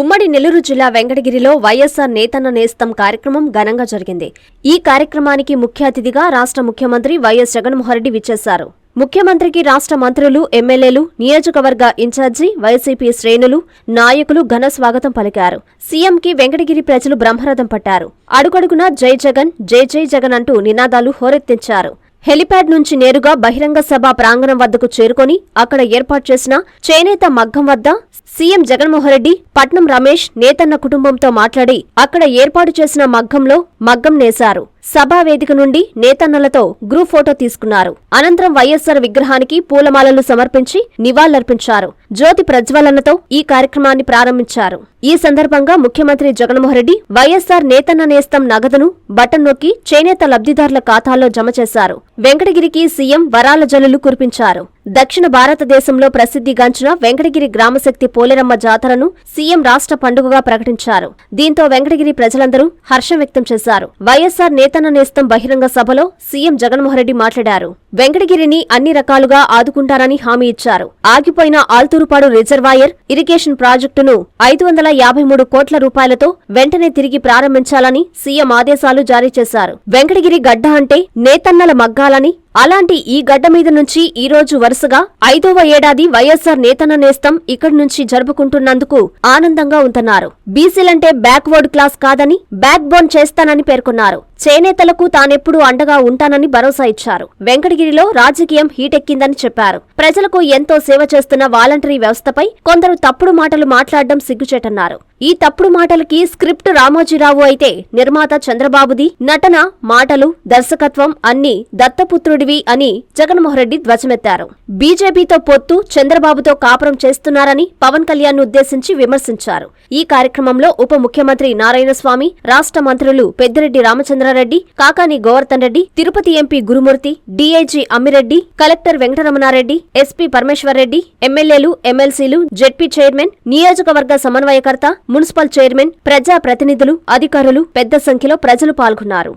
ఉమ్మడి నెల్లూరు జిల్లా వెంకటగిరిలో వైఎస్సార్ నేతన్న నేస్తం కార్యక్రమం ఘనంగా జరిగింది. ఈ కార్యక్రమానికి ముఖ్య అతిథిగా రాష్ట్ర ముఖ్యమంత్రి వైఎస్ జగన్మోహన్రెడ్డి విచ్చేశారు. ముఖ్యమంత్రికి రాష్ట్ర మంత్రులు ఎమ్మెల్యేలు నియోజకవర్గ ఇన్ఛార్జి వైసీపీ శ్రేణులు నాయకులు ఘన స్వాగతం పలికారు. సీఎంకి వెంకటగిరి ప్రజలు బ్రహ్మరథం పట్టారు. అడుగడుగునా జై జగన్ జై జై జగన్ అంటూ నినాదాలు హోరెత్తించారు. హెలిప్యాడ్ నుంచి నేరుగా బహిరంగ సభ ప్రాంగణం వద్దకు చేరుకొని అక్కడ ఏర్పాటు చేసిన చేనేత మగ్గం వద్ద సీఎం జగన్మోహన్రెడ్డి పట్నం రమేష్ నేతన్న కుటుంబంతో మాట్లాడి అక్కడ ఏర్పాటు చేసిన మగ్గంలో మగ్గం నేశారు. సభా వేదిక నుండి నేతన్నలతో గ్రూప్ ఫోటో తీసుకున్నారు. అనంతరం వైఎస్సార్ విగ్రహానికి పూలమాలలు సమర్పించి నివాళులర్పించారు. జ్యోతి ప్రజ్వలనతో ఈ కార్యక్రమాన్ని ప్రారంభించారు. ఈ సందర్భంగా ముఖ్యమంత్రి జగన్మోహన్రెడ్డి వైఎస్సార్ నేతన్న నేస్తం నగదును బటన్ నొక్కి చేనేత లబ్ధిదారుల ఖాతాల్లో జమ చేశారు. వెంకటగిరికి సీఎం వరాల జల్లులు కురిపించారు. దక్షిణ భారతదేశంలో ప్రసిద్ధిగాంచిన వెంకటగిరి గ్రామశక్తి పోలేరమ్మ జాతరను సీఎం రాష్ట్ర పండుగగా ప్రకటించారు. దీంతో వెంకటగిరి ప్రజలందరూ హర్షం వ్యక్తం చేశారు. వైఎస్సార్ నేతన్న నేస్తం బహిరంగ సభలో సీఎం జగన్మోహన్రెడ్డి మాట్లాడారు. వెంకటగిరిని అన్ని రకాలుగా ఆదుకుంటారని హామీ ఇచ్చారు. ఆగిపోయిన ఆల్తూరుపాడు రిజర్వాయర్ ఇరిగేషన్ ప్రాజెక్టును ఐదు వందల యాభై మూడు కోట్ల రూపాయలతో వెంటనే తిరిగి ప్రారంభించాలని సీఎం ఆదేశాలు జారీ చేశారు. వెంకటగిరి గడ్డ అంటే నేతన్నల మగ్గాలని అలాంటి ఈ గడ్డ మీద నుంచి ఈ రోజు వరుసగా ఐదవ ఏడాది వైఎస్సార్ నేతన నేస్తం ఇక్కడి నుంచి జరుపుకుంటున్నందుకు ఆనందంగా ఉందన్నారు బీసీలంటే బ్యాక్వర్డ్ క్లాస్ కాదని బ్యాక్ బోన్ చేస్తానని పేర్కొన్నారు. చేనేతలకు తానెప్పుడూ అండగా ఉంటానని భరోసా ఇచ్చారు. వెంకటగిరిలో రాజకీయం హీటెక్కిందని చెప్పారు. ప్రజలకు ఎంతో సేవ చేస్తున్న వాలంటరీ వ్యవస్థపై కొందరు తప్పుడు మాటలు మాట్లాడడం సిగ్గుచేటన్నారు. ఈ తప్పుడు మాటలకి స్క్రిప్ట్ రామోజీరావు అయితే నిర్మాత చంద్రబాబుది నటన మాటలు దర్శకత్వం అన్ని దత్తపుత్రుడివి అని జగన్మోహన్రెడ్డి ధ్వజమెత్తారు. బీజేపీతో పొత్తు చంద్రబాబుతో కాపురం చేస్తున్నారని పవన్ కళ్యాణ్ ఉద్దేశించి విమర్శించారు. ఈ కార్యక్రమంలో ఉప ముఖ్యమంత్రి నారాయణస్వామి రాష్ట్ర మంత్రులు Peddireddy Ramachandra Ramachandra Reddy Kakani Govardhan Reddy Tirupati MP Gurumurthy DIG Ammi Reddy collector Venkataramana Reddy SP Parameshwar Reddy ఎమ్మెల్యేలు ఎమ్మెల్సీలు జెడ్పీ చైర్మన్ నియోజకవర్గ సమన్వయకర్త మున్సిపల్ చైర్మన్ ప్రజా ప్రతినిధులు అధికారులు పెద్ద సంఖ్యలో ప్రజలు పాల్గొన్నారు.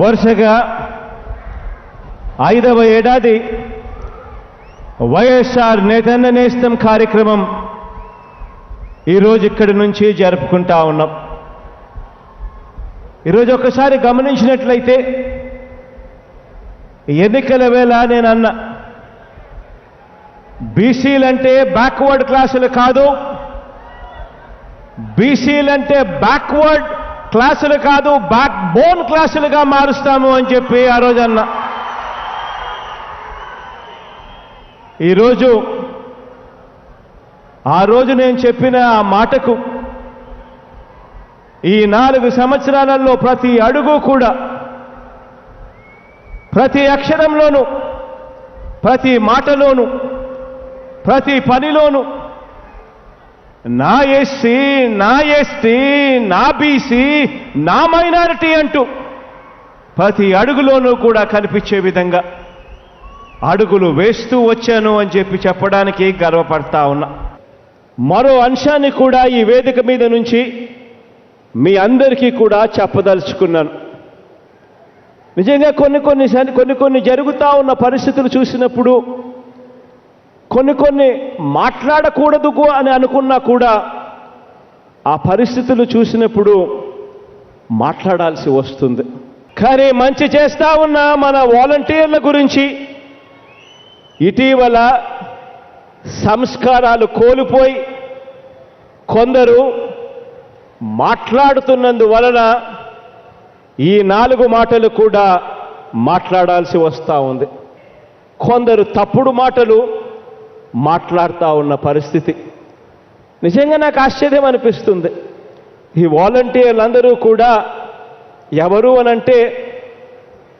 వరుసగా ఐదవ ఏడాది వైఎస్ఆర్ నేతన్న నేస్తం కార్యక్రమం ఈరోజు ఇక్కడి నుంచి జరుపుకుంటా ఉన్నాం. ఈరోజు ఒకసారి గమనించినట్లయితే ఎన్నికల వేళ నేను అన్న బీసీలంటే బ్యాక్వర్డ్ క్లాసులు కాదు బీసీలంటే బ్యాక్వర్డ్ క్లాసులు కాదు బ్యాక్ బోన్ క్లాసులుగా మారుస్తాము అని చెప్పి ఆ రోజు అన్న. ఈరోజు ఆ రోజు నేను చెప్పిన ఆ మాటకు ఈ నాలుగు సంవత్సరాలలో ప్రతి అడుగు కూడా ప్రతి అక్షరంలోనూ ప్రతి మాటలోనూ ప్రతి పనిలోనూ నా ఎస్సీ నా ఎస్టీ నా బీసీ నా మైనారిటీ అంటూ ప్రతి అడుగులోనూ కూడా కనిపించే విధంగా అడుగులు వేస్తూ వచ్చాను అని చెప్పి చెప్పడానికి గర్వపడతా ఉన్నా. మరో అంశాన్ని కూడా ఈ వేదిక మీద నుంచి మీ అందరికీ కూడా చెప్పదలుచుకున్నాను. నిజంగా కొన్ని కొన్ని కొన్ని కొన్ని జరుగుతూ ఉన్న పరిస్థితులు చూసినప్పుడు కొన్ని కొన్ని మాట్లాడకూడదు అని అనుకున్నా కూడా ఆ పరిస్థితులు చూసినప్పుడు మాట్లాడాల్సి వస్తుంది. కానీ మంచి చేస్తూ ఉన్న మన వాలంటీర్ల గురించి ఇటీవల సంస్కారాలు కోల్పోయి కొందరు మాట్లాడుతున్నందువలన ఈ నాలుగు మాటలు కూడా మాట్లాడాల్సి వస్తూ ఉంది. కొందరు తప్పుడు మాటలు మాట్లాడుతూ ఉన్న పరిస్థితి. నిజంగా నాకు ఆశ్చర్యం అనిపిస్తుంది. ఈ వాలంటీర్లందరూ కూడా ఎవరు అనంటే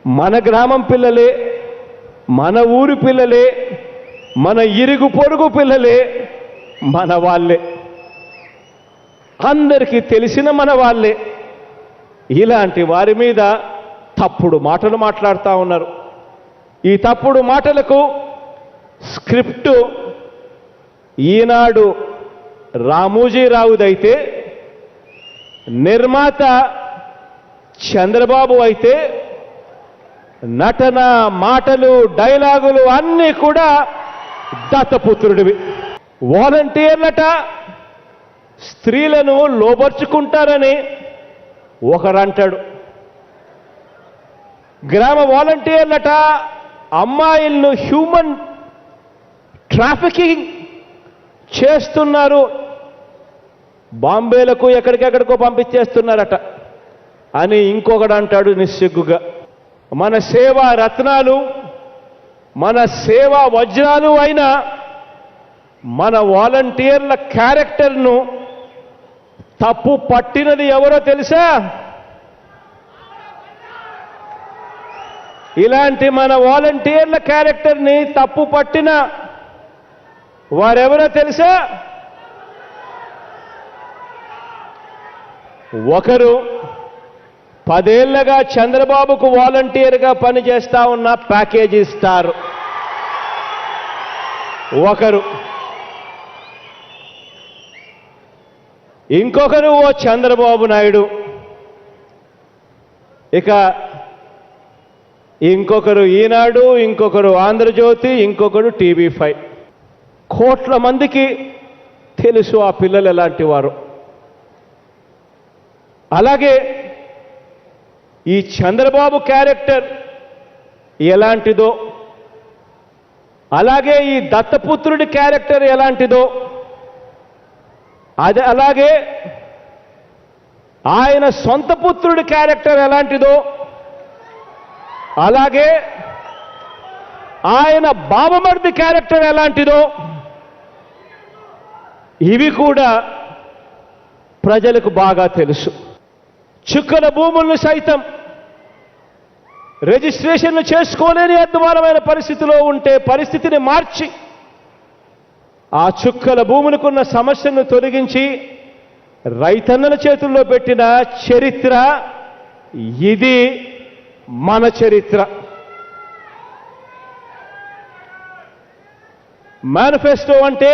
మన గ్రామం పిల్లలే మన ఊరి పిల్లలే మన ఇరుగు పొరుగు పిల్లలే మన వాళ్ళే. అందరికీ తెలిసిన మన వాళ్ళే. ఇలాంటి వారి మీద తప్పుడు మాటలు మాట్లాడుతూ ఉన్నారు. ఈ తప్పుడు మాటలకు స్క్రిప్టు ఈనాడు రామోజీరావుదైతే నిర్మాత చంద్రబాబు అయితే నటన మాటలు డైలాగులు అన్నీ కూడా దత్తపుత్రుడివి. వాలంటీర్లట స్త్రీలను లోబర్చుకుంటారని ఒకరంటాడు గ్రామ వాలంటీర్లట అమ్మాయిలను హ్యూమన్ ట్రాఫికింగ్ చేస్తున్నారు. బాంబేలకు ఎక్కడికెక్కడికో పంపించేస్తున్నారట అని ఇంకొకడు అంటాడు నిస్సిగ్గుగా. మన సేవా రత్నాలు మన సేవా వజ్రాలు అయిన మన వాలంటీర్ల క్యారెక్టర్ను తప్పు పట్టినది ఎవరో తెలుసా? ఇలాంటి మన వాలంటీర్ల క్యారెక్టర్ని తప్పు పట్టిన వారెవరో తెలుసా? ఒకరు పదేళ్ళగా చంద్రబాబుకు వాలంటీర్గా పనిచేస్తా ఉన్న ప్యాకేజీ ఇస్తారు ఒకరు ఇంకొకరు ఓ చంద్రబాబు నాయుడు. ఇక ఇంకొకరు ఈనాడు ఇంకొకరు ఆంధ్రజ్యోతి ఇంకొకరు టీవీ ఫైవ్. కోట్ల మందికి తెలుసు ఆ పిల్లలు ఎలాంటి వారు. అలాగే ఈ చంద్రబాబు క్యారెక్టర్ ఎలాంటిదో అలాగే ఈ దత్తపుత్రుడి క్యారెక్టర్ ఎలాంటిదో అది అలాగే ఆయన సొంత పుత్రుడి క్యారెక్టర్ ఎలాంటిదో అలాగే ఆయన బాబమర్ది క్యారెక్టర్ ఎలాంటిదో ఇవి కూడా ప్రజలకు బాగా తెలుసు. చుక్కల భూములను సైతం రిజిస్ట్రేషన్లు చేసుకోలేని అద్భుతమైన పరిస్థితిలో ఉంటే పరిస్థితిని మార్చి ఆ చుక్కల భూములకున్న సమస్యను తొలగించి రైతన్నల చేతుల్లో పెట్టిన చరిత్ర ఇది మన చరిత్ర. మేనిఫెస్టో అంటే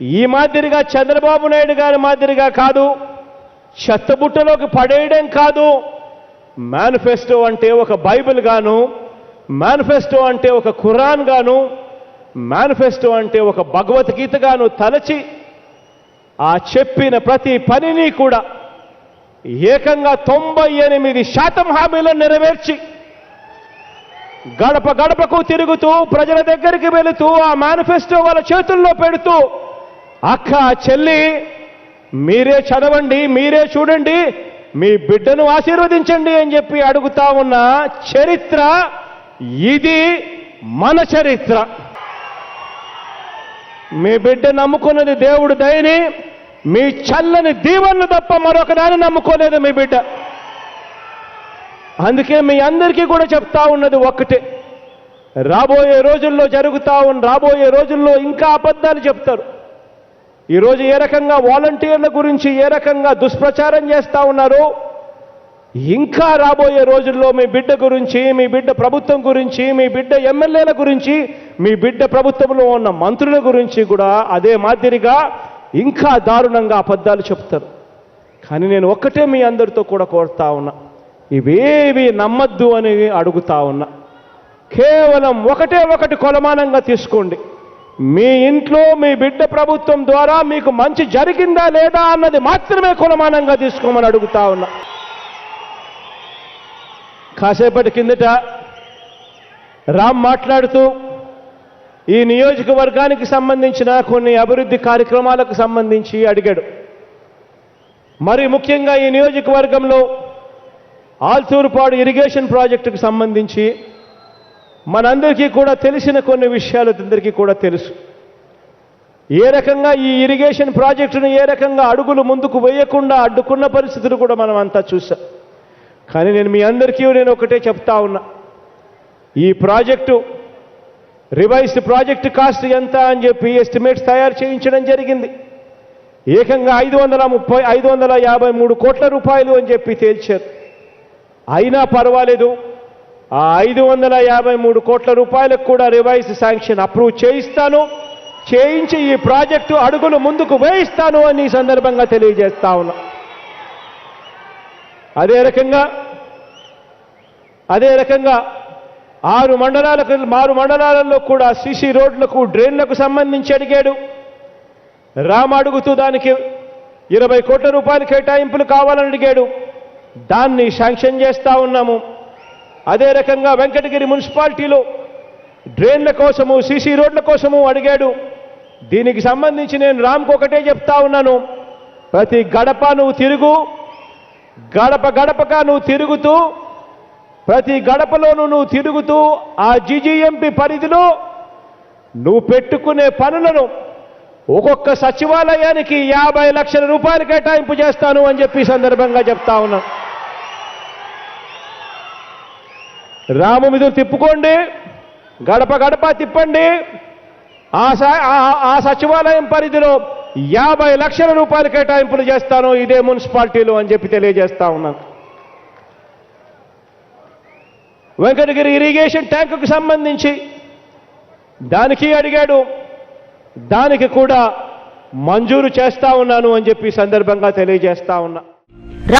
ఈ మాదిరిగా చంద్రబాబు నాయుడు గారి మాదిరిగా కాదు చెత్తబుట్టలోకి పడేయడం కాదు. మేనిఫెస్టో అంటే ఒక బైబిల్ గాను మేనిఫెస్టో అంటే ఒక ఖురాన్ గాను మేనిఫెస్టో అంటే ఒక భగవద్గీతగాను తలచి ఆ చెప్పిన ప్రతి పనిని కూడా ఏకంగా తొంభై ఎనిమిది శాతం హామీలను నెరవేర్చి గడప గడపకు తిరుగుతూ ప్రజల దగ్గరికి వెళుతూ ఆ మేనిఫెస్టో వాళ్ళ చేతుల్లో పెడుతూ అక్క చెల్లి మీరే చదవండి మీరే చూడండి మీ బిడ్డను ఆశీర్వదించండి అని చెప్పి అడుగుతా ఉన్న చరిత్ర ఇది మన చరిత్ర. మీ బిడ్డ నమ్ముకున్నది దేవుడు దయని మీ చల్లని దీవెనలు తప్ప మరొక దాన్ని నమ్ముకోలేదు మీ బిడ్డ. అందుకే మీ అందరికీ కూడా చెప్తా ఉన్నది ఒక్కటే. రాబోయే రోజుల్లో జరుగుతా ఉన్న రాబోయే రోజుల్లో ఇంకా అబద్ధాలు చెప్తారు. ఈరోజు ఏ రకంగా వాలంటీర్ల గురించి ఏ రకంగా దుష్ప్రచారం చేస్తా ఉన్నారు ఇంకా రాబోయే రోజుల్లో మీ బిడ్డ గురించి మీ బిడ్డ ప్రభుత్వం గురించి మీ బిడ్డ ఎమ్మెల్యేల గురించి మీ బిడ్డ ప్రభుత్వంలో ఉన్న మంత్రుల గురించి కూడా అదే మాదిరిగా ఇంకా దారుణంగా అబద్ధాలు చెప్తారు. కానీ నేను ఒక్కటే మీ అందరితో కూడా కోరుతా ఉన్నా. ఇవేవి నమ్మద్దు అని అడుగుతా ఉన్నా. కేవలం ఒకటే ఒకటి కొలమానంగా తీసుకోండి. మీ ఇంట్లో మీ బిడ్డ ప్రభుత్వం ద్వారా మీకు మంచి జరిగిందా లేదా అన్నది మాత్రమే కొలమానంగా తీసుకోమని అడుగుతా ఉన్నా. కాసేపటి కిందట రామ్ మాట్లాడుతూ ఈ నియోజకవర్గానికి సంబంధించిన కొన్ని అభివృద్ధి కార్యక్రమాలకు సంబంధించి అడిగాడు. మరి ముఖ్యంగా ఈ నియోజకవర్గంలో ఆల్తూరుపాడు ఇరిగేషన్ ప్రాజెక్టుకు సంబంధించి మనందరికీ కూడా తెలిసిన కొన్ని విషయాలు అందరికీ కూడా తెలుసు. ఏ రకంగా ఈ ఇరిగేషన్ ప్రాజెక్టును ఏ రకంగా అడుగులు ముందుకు వేయకుండా అడ్డుకున్న పరిస్థితులు కూడా మనం అంతా చూసాం కానీ నేను మీ అందరికీ నేను ఒకటే చెప్తా ఉన్నా. ఈ ప్రాజెక్టు రివైజ్డ్ ప్రాజెక్ట్ కాస్ట్ ఎంత అని చెప్పి ఎస్టిమేట్స్ తయారు చేయించడం జరిగింది. ఏకంగా ఐదు వందల ముప్పై ఐదు వందల యాభై మూడు కోట్ల రూపాయలు అని చెప్పి తేల్చారు. అయినా పర్వాలేదు ఆ ఐదు వందల యాభై మూడు కోట్ల రూపాయలకు కూడా రివైజ్ శాంక్షన్ అప్రూవ్ చేయిస్తాను చేయించి ఈ ప్రాజెక్టు అడుగులు ముందుకు వేయిస్తాను అని ఈ సందర్భంగా తెలియజేస్తా ఉన్నా. అదే రకంగా అదే రకంగా ఆరు మండలాలకు ఆరు మండలాలలో కూడా సీసీ రోడ్లకు డ్రైన్లకు సంబంధించి అడిగాడు. రామ్ అడుగుతూ దానికి ఇరవై కోట్ల రూపాయల కేటాయింపులు కావాలని అడిగాడు. దాన్ని శాంక్షన్ చేస్తా ఉన్నాము. అదే రకంగా వెంకటగిరి మున్సిపాలిటీలో డ్రైన్ల కోసము సీసీ రోడ్ల కోసము అడిగాడు. దీనికి సంబంధించి నేను రామ్కు ఒకటే చెప్తా ఉన్నాను. ప్రతి గడప నువ్వు తిరుగు గడప గడపగా నువ్వు తిరుగుతూ ప్రతి గడపలోనూ నువ్వు తిరుగుతూ ఆ జిజిఎంపి పరిధిలో నువ్వు పెట్టుకునే పనులను ఒక్కొక్క సచివాలయానికి యాభై లక్షల రూపాయలు కేటాయింపు చేస్తాను అని చెప్పి సందర్భంగా చెప్తా ఉన్నాను రాము మీద తిప్పుకోండి గడప గడప తిప్పండి ఆ స- ఆ సచివాలయం పరిధిలో యాభై లక్షల రూపాయలు కేటాయింపులు చేస్తాను ఇదే మున్సిపాలిటీలు అని చెప్పి తెలియజేస్తా ఉన్నాను వెంకటగిరి ఇరిగేషన్ ట్యాంకుకు సంబంధించి దానికి అడిగాడు దానికి కూడా మంజూరు చేస్తా ఉన్నాను అని చెప్పి సందర్భంగా తెలియజేస్తా ఉన్నా.